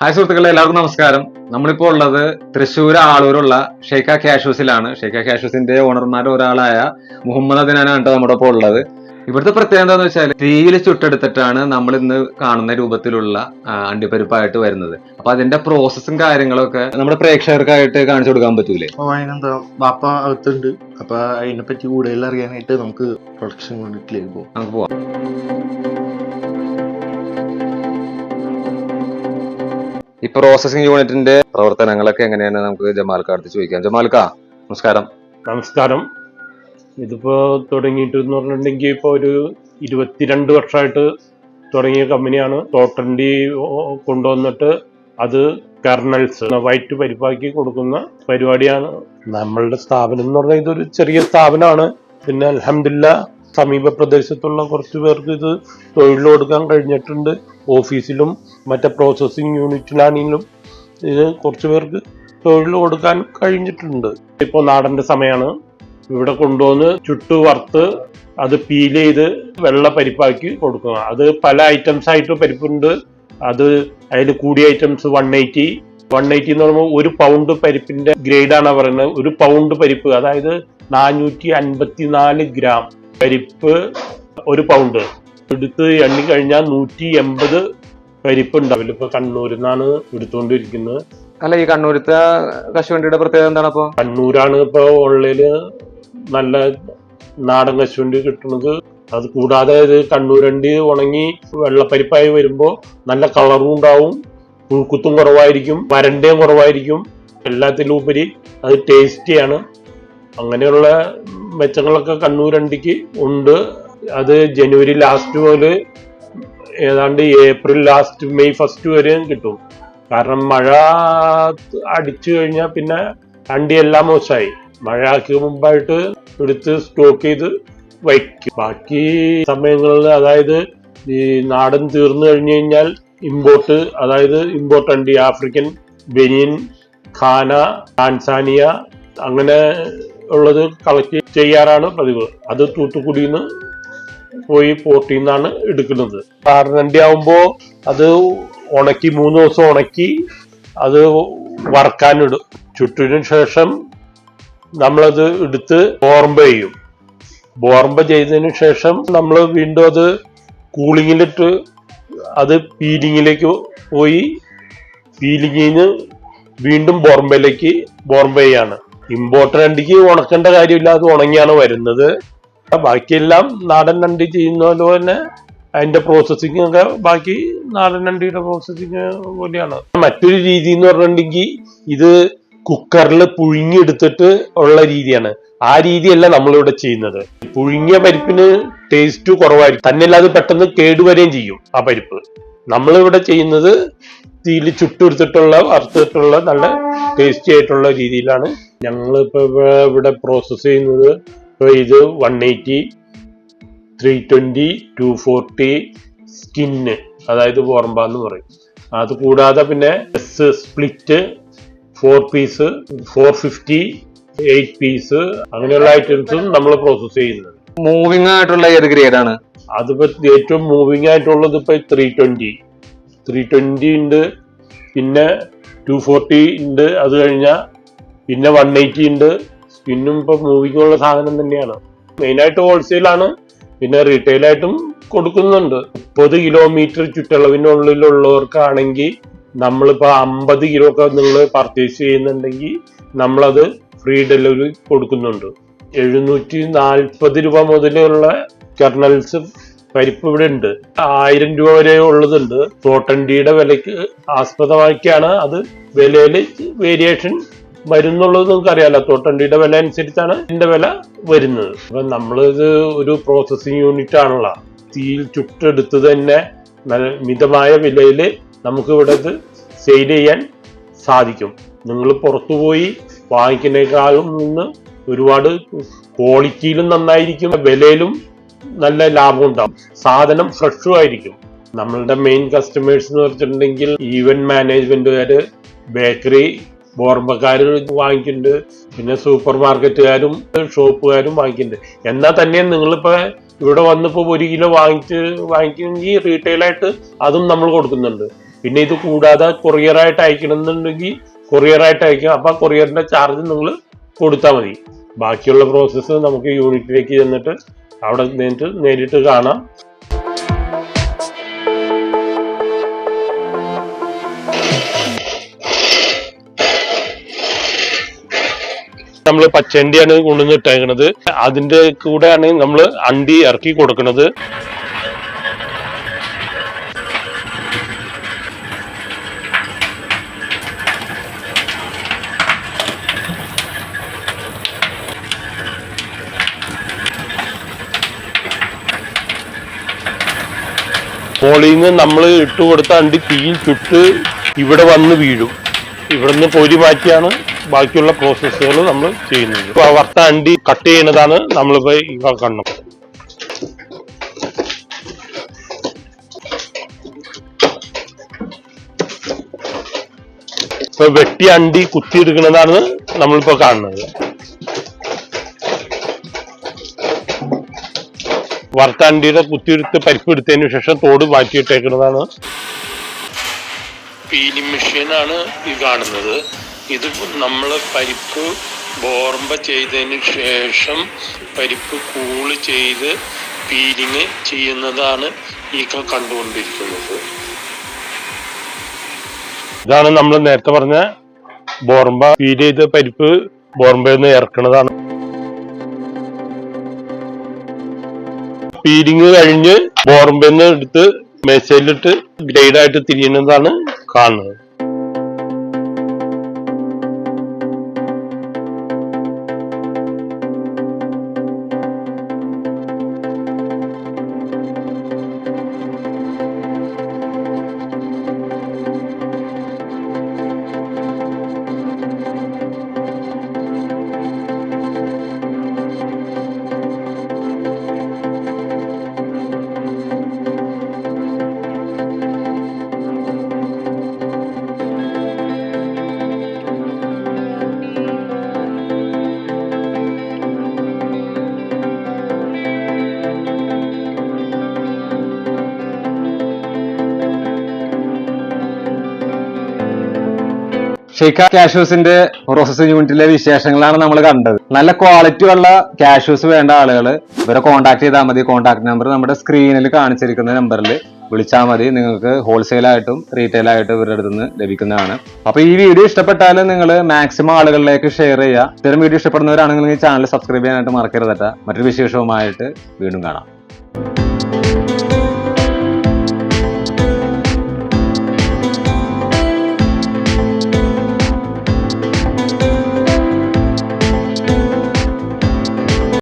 Hi സുഹൃത്തുക്കളെ എല്ലാവർക്കും നമസ്കാരം. നമ്മളിപ്പോൾ ഉള്ളത് തൃശ്ശൂർ ആളൂരുള്ള ഷെയ്ഖ കാഷ്യൂസിലാണ്. ഷെയ്ഖ കാഷ്യൂസിന്റെ ഓണർമാരിൽ ഒരാളായ മുഹമ്മദ് അദിനാനാണ് കേട്ടോ നമ്മുടെ ഇപ്പോൾ ഉള്ളത്. ഇവിടുത്തെ പ്രത്യേകത എന്താന്ന് വെച്ചാൽ തീയിൽ ചുട്ടെടുത്തിട്ടാണ് നമ്മൾ ഇന്ന് കാണുന്ന രൂപത്തിലുള്ള അണ്ടിപ്പരിപ്പായിട്ട് വരുന്നത്. അപ്പൊ അതിന്റെ പ്രോസസ്സും കാര്യങ്ങളൊക്കെ നമ്മുടെ പ്രേക്ഷകർക്കായിട്ട് കാണിച്ചു കൊടുക്കാൻ പറ്റൂലേ? അതിനെന്താ ബാപ്പ അകത്തുണ്ട്. അപ്പൊ അതിനെപ്പറ്റി കൂടുതൽ അറിയാനായിട്ട് നമുക്ക് പ്രൊഡക്ഷൻ യൂണിറ്റിലേക്ക് പോവാം. നമുക്ക് പോവാം. ഈ പ്രോസസിംഗ് യൂണിറ്റിന്റെ പ്രവർത്തനങ്ങളൊക്കെ എങ്ങനെയാണ് നമുക്ക് ജമാൽക്ക അടുത്ത് ചോദിക്കാം. ജമാൽക്ക നമസ്കാരം. നമസ്കാരം. ഇതിപ്പോ തുടങ്ങിയിട്ട് എന്ന് പറഞ്ഞിട്ടുണ്ടെങ്കിൽ ഇപ്പോൾ ഒരു ഇരുപത്തിരണ്ട് വർഷമായിട്ട് തുടങ്ങിയ കമ്പനിയാണ്. തോട്ടണ്ടി കൊണ്ടുവന്നിട്ട് അത് കർണൽസ് വൈറ്റ് പരിപ്പാക്കി കൊടുക്കുന്ന പരിപാടിയാണ്. നമ്മളുടെ സ്ഥാപനം എന്ന് പറഞ്ഞാൽ ഇതൊരു ചെറിയ സ്ഥാപനമാണ്. പിന്നെ അലഹമില്ല സമീപ പ്രദേശത്തുള്ള കുറച്ച് പേർക്ക് ഇത് തൊഴിൽ കൊടുക്കാൻ കഴിഞ്ഞിട്ടുണ്ട്. ഓഫീസിലും മറ്റേ പ്രോസസ്സിംഗ് യൂണിറ്റിലാണെങ്കിലും ഇത് കുറച്ച് പേർക്ക് തൊഴിൽ കൊടുക്കാൻ കഴിഞ്ഞിട്ടുണ്ട്. ഇപ്പോൾ നാടന്റെ സമയമാണ് ഇവിടെ കൊണ്ടുവന്ന് ചുട്ടു വറുത്ത് അത് പീൽ ചെയ്ത് വെള്ള പരിപ്പാക്കി കൊടുക്കുക. അത് പല ഐറ്റംസ് ആയിട്ട് പരിപ്പുണ്ട്. അത് അതിൽ കൂടിയ items one eighty one eighty എന്ന് പറയുമ്പോൾ ഒരു പൗണ്ട് പരിപ്പിന്റെ ഗ്രേഡാണ് പറയുന്നത്? ഒരു പൗണ്ട് പരിപ്പ് അതായത് നാനൂറ്റി അൻപത്തി നാല് ഗ്രാം പരിപ്പ് ഒരു പൗണ്ട് എടുത്ത് എണ്ണി കഴിഞ്ഞാൽ നൂറ്റി എൺപത് പരിപ്പ് ഉണ്ടാവില്ല. ഇപ്പൊ കണ്ണൂരിൽ നിന്നാണ് എടുത്തുകൊണ്ടിരിക്കുന്നത് അല്ല ഈ കണ്ണൂരത്തെ കശുവണ്ടിയുടെ പ്രത്യേകത എന്താണ് അപ്പൊ? കണ്ണൂരാണ് ഇപ്പൊ ഉള്ളിൽ നല്ല നാടൻ കശുവണ്ടി കിട്ടുന്നത് അത് കൂടാതെ ഇത് കണ്ണൂരണ്ടി ഉണങ്ങി വെള്ളപ്പരിപ്പായി വരുമ്പോൾ നല്ല കളറും ഉണ്ടാവും. പുഴുക്കുത്തും കുറവായിരിക്കും. വരണ്ടയും കുറവായിരിക്കും. എല്ലാത്തിലും ഉപരി അത് ടേസ്റ്റിയാണ് അങ്ങനെയുള്ള മെച്ചങ്ങളൊക്കെ കണ്ണൂരണ്ടിക്ക് ഉണ്ട്. അത് ജനുവരി ലാസ്റ്റ് മുതൽ ഏതാണ്ട് ഏപ്രിൽ ലാസ്റ്റ് മെയ് ഫസ്റ്റ് വരെയും കിട്ടും. കാരണം മഴ അടിച്ചു കഴിഞ്ഞാൽ പിന്നെ അണ്ടി എല്ലാം മോശമായി മഴയ്ക്ക് മുമ്പായിട്ട് എടുത്ത് സ്റ്റോക്ക് ചെയ്ത് വയ്ക്കും. ബാക്കി സമയങ്ങളിൽ അതായത് ഈ നാടൻ തീർന്നു കഴിഞ്ഞു കഴിഞ്ഞാൽ ഇമ്പോർട്ട് അതായത് import African Benin Ghana Tanzania അങ്ങനെ ഉള്ളത് കളക്ട് ചെയ്യാറാണ് പതിവ്. അത് തൂത്തുക്കുടിയിൽ നിന്ന് പോയി പോർട്ടിൽ നിന്നാണ് എടുക്കുന്നത് കാരണണ്ടി ആവുമ്പോൾ അത് ഉണക്കി മൂന്ന് ദിവസം ഉണക്കി അത് വറക്കാനിടും. ചുട്ടിന് ശേഷം നമ്മളത് എടുത്ത് ബോർമ്പ ചെയ്യും. ബോർമ്പ ചെയ്തതിന് ശേഷം നമ്മൾ വീണ്ടും അത് കൂളിങ്ങിലിട്ട് അത് പീലിങ്ങിലേക്ക് പോയി. പീലിങ്ങിന് വീണ്ടും ബോർമ്പയിലേക്ക് ബോർമ്പ ചെയ്യാണ് വണ്ടിക്ക് ഉണക്കേണ്ട കാര്യമില്ല അത് ഉണങ്ങിയാണ് വരുന്നത്. ബാക്കിയെല്ലാം നാടൻ വണ്ടി ചെയ്യുന്ന പോലെ തന്നെ അതിന്റെ പ്രോസസ്സിംഗ് ഒക്കെ ബാക്കി നാടൻ വണ്ടിയുടെ പ്രോസസ്സിംഗ് പോലെയാണ്. മറ്റൊരു രീതി എന്ന് പറഞ്ഞിട്ടുണ്ടെങ്കിൽ ഇത് കുക്കറിൽ പുഴുങ്ങിയെടുത്തിട്ട് ഉള്ള രീതിയാണ്. ആ രീതിയല്ല നമ്മളിവിടെ ചെയ്യുന്നത്. പുഴുങ്ങിയ പരിപ്പിന് ടേസ്റ്റ് കുറവായിരിക്കും. തന്നെയല്ല അത് പെട്ടെന്ന് കേടുവരുകയും ചെയ്യും ആ പരിപ്പ്. നമ്മളിവിടെ ചെയ്യുന്നത് തീയിൽ ചുട്ടെടുത്തിട്ടുള്ള വറുത്തിട്ടുള്ള നല്ല ടേസ്റ്റി ആയിട്ടുള്ള രീതിയിലാണ്. ഞങ്ങൾ ഇപ്പൊ ഇവിടെ പ്രോസസ്സ് ചെയ്യുന്നത് ഇപ്പൊ ഇത് one eighty three twenty two forty skin അതായത് പോറമ്പ എന്ന് പറയും. അത് കൂടാതെ പിന്നെ S split four piece four fifty eight piece അങ്ങനെയുള്ള ഐറ്റംസും നമ്മൾ പ്രോസസ്സ് ചെയ്യുന്നത്. മൂവിംഗ് ആയിട്ടുള്ള ഏത് ഗ്രേഡ് ആണ്? അതിപ്പോ ഏറ്റവും മൂവിംഗ് ആയിട്ടുള്ളത് ഇപ്പൊ ത്രീ ട്വന്റി ത്രീ ട്വന്റി ഉണ്ട് പിന്നെ ടു ഫോർട്ടി ഉണ്ട് അത് കഴിഞ്ഞാൽ പിന്നെ വൺ എയ്റ്റി ഉണ്ട്. പിന്നും ഇപ്പൊ മൂവിക്കുള്ള സാധനം തന്നെയാണ്. മെയിനായിട്ട് ഹോൾസെയിലാണ് പിന്നെ റീറ്റെയിൽ ആയിട്ടും കൊടുക്കുന്നുണ്ട്. മുപ്പത് കിലോമീറ്റർ ചുറ്റളവിനുള്ളിലുള്ളവർക്കാണെങ്കിൽ നമ്മളിപ്പോ അമ്പത് കിലോ ഒക്കെ നിങ്ങൾ പർച്ചേസ് ചെയ്യുന്നുണ്ടെങ്കിൽ നമ്മളത് ഫ്രീ ഡെലിവറി കൊടുക്കുന്നുണ്ട്. എഴുന്നൂറ്റി നാൽപ്പത് രൂപ മുതലുള്ള കെർണൽസ് പരിപ്പ് ഇവിടെ ഉണ്ട്. ആയിരം രൂപ വരെ ഉള്ളതുണ്ട്. തോട്ടണ്ടിയുടെ വിലക്ക് ആസ്പദമാക്കിയാണ് അത് വിലയിൽ വേരിയേഷൻ വരുന്നുള്ളത് നമുക്ക് അറിയാലോ തോട്ടണ്ടിയുടെ വില അനുസരിച്ചാണ് ഇതിന്റെ വില വരുന്നത്. അപ്പൊ നമ്മളിത് ഒരു പ്രോസസിങ് യൂണിറ്റ് ആണല്ലോ തീയിൽ ചുട്ടെടുത്ത് തന്നെ മിതമായ വിലയിൽ നമുക്ക് ഇവിടെ ഇത് സെയിൽ ചെയ്യാൻ സാധിക്കും. നിങ്ങൾ പുറത്തു പോയി വാങ്ങിക്കുന്നേക്കാളും നിന്ന് ഒരുപാട് ക്വാളിറ്റിയിലും നന്നായിരിക്കും. വിലയിലും നല്ല ലാഭം ഉണ്ടാവും. സാധനം ഫ്രഷും ആയിരിക്കും. നമ്മളുടെ മെയിൻ കസ്റ്റമേഴ്സ് എന്ന് പറഞ്ഞിട്ടുണ്ടെങ്കിൽ ഈവന്റ് മാനേജ്മെന്റുകാര് ബേക്കറി ബോർബക്കാർ വാങ്ങിക്കുന്നുണ്ട്. പിന്നെ സൂപ്പർ മാർക്കറ്റുകാരും ഷോപ്പുകാരും വാങ്ങിക്കുന്നുണ്ട്. എന്നാൽ തന്നെ നിങ്ങളിപ്പോ ഇവിടെ വന്നിപ്പോ ഒരു കിലോ വാങ്ങിച്ച് റീറ്റെയിൽ ആയിട്ട് അതും നമ്മൾ കൊടുക്കുന്നുണ്ട്. പിന്നെ ഇത് കൂടാതെ കൊറിയറായിട്ട് അയക്കണമെന്നുണ്ടെങ്കിൽ കൊറിയറായിട്ട് അയക്കാം. അപ്പൊ കൊറിയറിന്റെ ചാർജ് നിങ്ങൾ കൊടുത്താൽ മതി. ബാക്കിയുള്ള പ്രോസസ്സ് നമുക്ക് യൂണിറ്റിലേക്ക് ചെന്നിട്ട് അവിടെ നേരിട്ട് നേരിട്ട് കാണാം. നമ്മൾ പച്ചണ്ടിയാണ് കൊണ്ടുവന്ന് ഇട്ടേക്കണത്. അതിന്റെ കൂടെയാണ് നമ്മൾ അണ്ടി ഇറക്കി കൊടുക്കുന്നത് മോളിൽ നിന്ന് നമ്മൾ ഇട്ട് കൊടുത്ത അണ്ടി തീയിൽ ചുട്ട് ഇവിടെ വന്ന് വീഴും. ഇവിടുന്ന് പൊരി മാറ്റിയാണ് ബാക്കിയുള്ള പ്രോസസ്സുകൾ നമ്മൾ ചെയ്യുന്നത്. ഇപ്പൊ വറുത്ത അണ്ടി കട്ട് ചെയ്യുന്നതാണ് നമ്മളിപ്പോ ഇവ കണ്ണു. ഇപ്പൊ വെട്ടി അണ്ടി കുത്തിയെടുക്കുന്നതാണ് നമ്മളിപ്പോ കാണുന്നത്. വറുത്ത കുത്തിയിരുത്ത് കുത്തിയെടുത്ത് പരിപ്പ് എടുത്തതിന് ശേഷം തോട് മാറ്റിയിട്ടേക്കുന്നതാണ്. പീലിംഗ് മെഷീനാണ് ഈ കാണുന്നത്. ഇത് നമ്മൾ പരിപ്പ് ബോർമ്പ ചെയ്തതിന് ശേഷം പരിപ്പ് കൂൾ ചെയ്ത് പീലിങ് ചെയ്യുന്നതാണ് ഈ കണ്ടുകൊണ്ടിരിക്കുന്നത്. ഇതാണ് നമ്മൾ നേരത്തെ പറഞ്ഞ ബോർമ്പ പീൽ ചെയ്ത പരിപ്പ് ബോർമ്പയിൽ നിന്ന് ഇറക്കുന്നതാണ്. പീലിംഗ് കഴിഞ്ഞ് ബോർബെന്ന് എടുത്ത് മെസ്സേജിലിട്ട് ഗ്രേഡായിട്ട് തിരിയുന്നതാണ് കാണുന്നത്. ഷെയ്ഖ കാഷ്യൂസിന്റെ പ്രോസസ്സിംഗ് യൂണിറ്റിലെ വിശേഷങ്ങളാണ് നമ്മൾ കണ്ടത്. നല്ല ക്വാളിറ്റി ഉള്ള കാഷ്യൂസ് വേണ്ട ആളുകൾ ഇവരെ കോൺടാക്ട് ചെയ്താൽ മതി. കോൺടാക്ട് നമ്പർ നമ്മുടെ സ്ക്രീനിൽ കാണിച്ചിരിക്കുന്ന നമ്പറിൽ വിളിച്ചാൽ മതി. നിങ്ങൾക്ക് റീറ്റെയിൽ ആയിട്ടും ഇവരുടെ അടുത്ത് നിന്ന് ലഭിക്കുന്നതാണ്. അപ്പൊ ഈ വീഡിയോ ഇഷ്ടപ്പെട്ടാൽ നിങ്ങൾ മാക്സിമം ആളുകളിലേക്ക് ഷെയർ ചെയ്യുക. ഇത്തരം വീഡിയോ ഇഷ്ടപ്പെടുന്നവരാണെങ്കിൽ ചാനൽ സബ്സ്ക്രൈബ് ചെയ്യാനായിട്ട് മറക്കരുതട്ട മറ്റൊരു വിശേഷവുമായിട്ട് വീണ്ടും കാണാം.